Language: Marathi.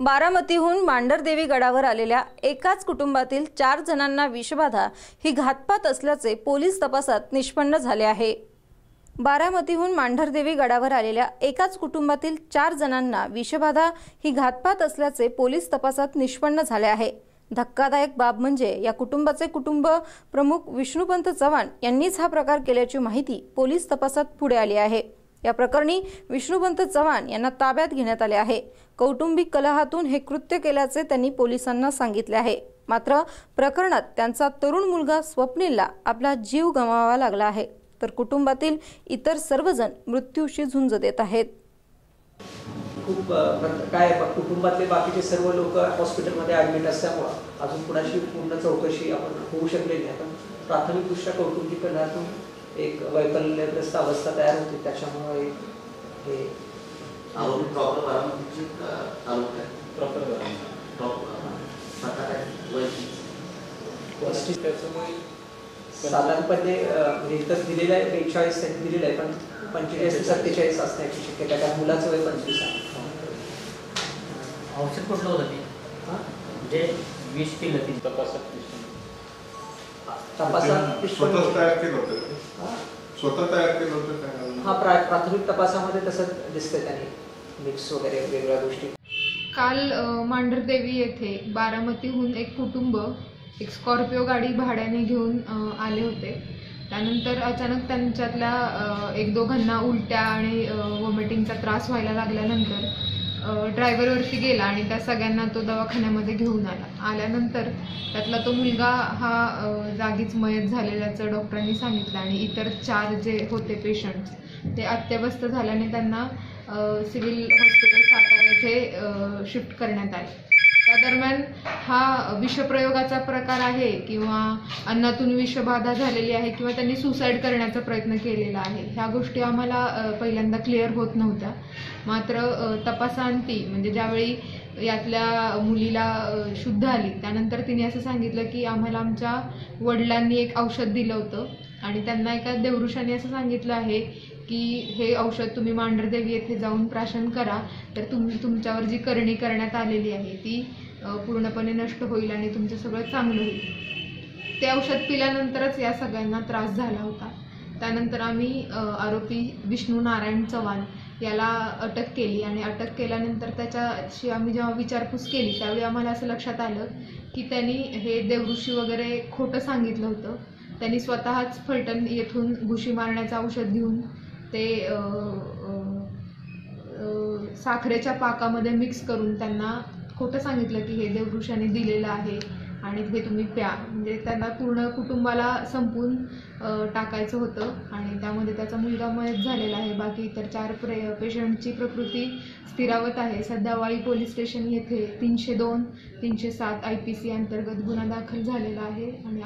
बारामतीहून मांढरदेवी गडावर आलेल्या एकाच कुटुंबातील चार जणांना विषबाधा ही घातपात असल्याचे पोलीस तपासात निष्पन्न झाले आहे. बारामतीहून मांढरदेवी गडावर आलेल्या एकाच कुटुंबातील चार जणांना विषबाधा ही घातपात असल्याचे पोलीस तपासात निष्पन्न झाले आहे. धक्कादायक बाब म्हणजे या कुटुंबाचे कुटुंब प्रमुख विष्णुपंत चव्हाण यांनीच हा प्रकार केल्याची माहिती पोलीस तपासात पुढे आली आहे. या प्रकरणी विष्णुपंत चव्हाण यांना ताब्यात घेण्यात आले आहे. कौटुंबिक कलहातून हे कृत्य केल्याचे त्यांनी पोलिसांना सांगितले आहे. मात्र प्रकरणात त्यांचा तरुण मुलगा स्वप्नीलला आपला जीव गमावा लागला आहे. तर कुटुंबातील इतर सर्वजण मृत्यूशी झुंज देत आहेत. खूप काय कुटुंबातले बाकीचे सर्व लोक हॉस्पिटलमध्ये ॲडमिट असल्यामुळं अजून कुणाशी पूर्ण चौकशी आपण होऊ शकलेली आहे पण प्राथमिकदृष्ट्या कौटुंबिक कलहातून एक वैकल्यग्रस्त अवस्था तयार होते त्याच्यामुळे हे साधारणपणे म्हणजे इथं दिलेलं आहे बेचाळीस त्यांनी दिलेलं आहे पण पंचेचाळीस सत्तेचाळीस असण्याची शक्यता. कारण मुलाचं वय पंचवीस आहे. औषध कुठलं होतं ते? हा? जे विष पिलं ते. तपासात तपासात ते स्वतःच तयार केलं होतं का? स्वतः तयार केलं होतं काय हा प्रा प्राथमिक तपासामध्ये तसं त्यांनी. मिक्स वगैरे वेगवेगळ्या गोष्टी. काल मांढरदेवी येथे बारामतीहून एक कुटुंब एक स्कॉर्पिओ गाडी भाड्याने घेऊन आले होते. त्यानंतर अचानक त्यांच्यातल्या एक दोघांना उलट्या आणि वॉमिटिंगचा त्रास व्हायला लागल्यानंतर ड्रायव्हरवरती गेला आणि त्या सगळ्यांना तो दवाखान्यामध्ये घेऊन आला. आल्यानंतर त्यातला तो मुलगा हा जागीच मयत झालेल्याचं डॉक्टरांनी सांगितलं आणि इतर चार जे होते पेशंट्स ते अत्यवस्थ झाल्याने त्यांना सिव्हिल हॉस्पिटल सातारा येथे शिफ्ट करण्यात आले. त्या दरम्यान हा विषप्रयोगाचा प्रकार आहे किंवा अन्नातून विषबाधा झालेली आहे किंवा त्यांनी सुसाईड करण्याचा प्रयत्न केलेला आहे ह्या गोष्टी आम्हाला पहिल्यांदा क्लिअर होत नव्हत्या. मात्र तपासांती म्हणजे ज्यावेळी यातल्या मुलीला शुद्ध आली त्यानंतर तिने असं सांगितलं की आम्हाला आमच्या वडिलांनी एक औषध दिलं होतं आणि त्यांना एका देवरुषाने असं सांगितलं आहे की हे औषध तुम्ही मांढरदेवी येथे जाऊन प्राशन करा तर तुम तुमच्यावर जी करणी करण्यात आलेली आहे ती पूर्णपणे नष्ट होईल आणि तुमचं सगळं चांगलं होईल. ते औषध पिल्यानंतरच या सगळ्यांना त्रास झाला होता. त्यानंतर आम्ही आरोपी विष्णू नारायण चव्हाण याला अटक केली आणि अटक केल्यानंतर त्याच्याशी आम्ही जेव्हा विचारपूस केली त्यावेळी आम्हाला असं लक्षात आलं की त्यांनी हे देवऋषी वगैरे खोटं सांगितलं होतं. त्यांनी स्वतःच फलटण येथून घुशी मारण्याचं औषध घेऊन ते साखरेच्या पाकामध्ये मिक्स करून त्यांना खोटं सांगितलं की हे देवऋषाने दिलेलं आहे आणि हे तुम्ही प्या म्हणजे त्यांना पूर्ण कुटुंबाला संपून टाकायचं होतं आणि त्यामध्ये त्याचा मुलगा मयत झालेला आहे. बाकी इतर चार प्रे पेशंटची प्रकृती स्थिरावत आहे. सध्या वाई पोलीस स्टेशन येथे तीनशे दोन तीनशे सात आय पी सी अंतर्गत गुन्हा दाखल झालेला आहे आणि